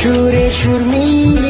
সুরে সুর মিলে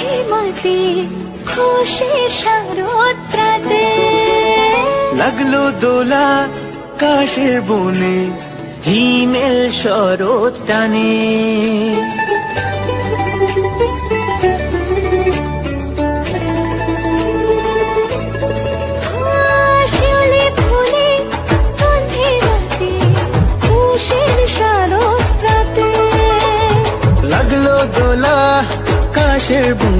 হিমাতে খুশি শারোত্রাতে লাগল দোলা কাশের বনে হিমেল শরৎ টানে। చేబు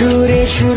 সুরে সুর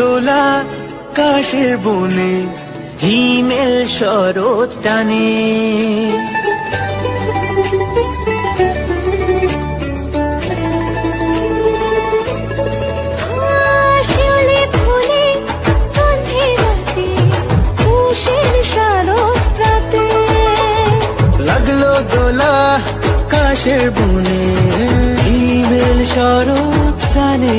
দোলা কাশের বনে হিমেল শরৎ টানে। লাগল দোলা কাশের বনে হিমেল শরৎ টানে।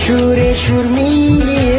সুরে সুর মিলিয়ে